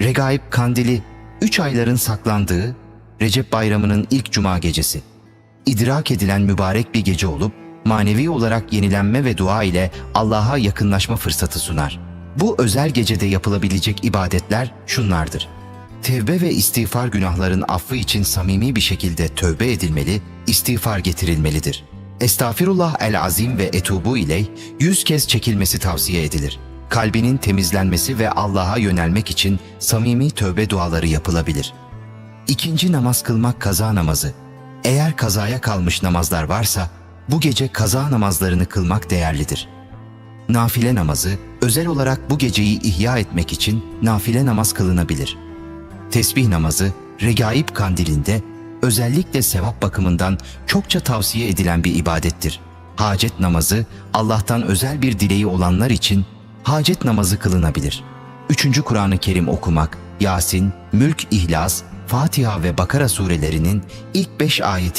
Regaib Kandili, üç ayların saklandığı Recep Bayramı'nın ilk cuma gecesi. İdrak edilen mübarek bir gece olup, manevi olarak yenilenme ve dua ile Allah'a yakınlaşma fırsatı sunar. Bu özel gecede yapılabilecek ibadetler şunlardır. Tevbe ve istiğfar günahların affı için samimi bir şekilde tövbe edilmeli, istiğfar getirilmelidir. Estağfirullah el azim ve etubu ileyh yüz kez çekilmesi tavsiye edilir. Kalbinin temizlenmesi ve Allah'a yönelmek için samimi tövbe duaları yapılabilir. İkinci namaz kılmak kaza namazı. Eğer kazaya kalmış namazlar varsa bu gece kaza namazlarını kılmak değerlidir. Nafile namazı özel olarak bu geceyi ihya etmek için nafile namaz kılınabilir. Tesbih namazı regaib kandilinde özellikle sevap bakımından çokça tavsiye edilen bir ibadettir. Hacet namazı Allah'tan özel bir dileği olanlar için hacet namazı kılınabilir. Üçüncü Kur'an-ı Kerim okumak, Yasin, Mülk, İhlas, Fatiha ve Bakara surelerinin ilk beş ayeti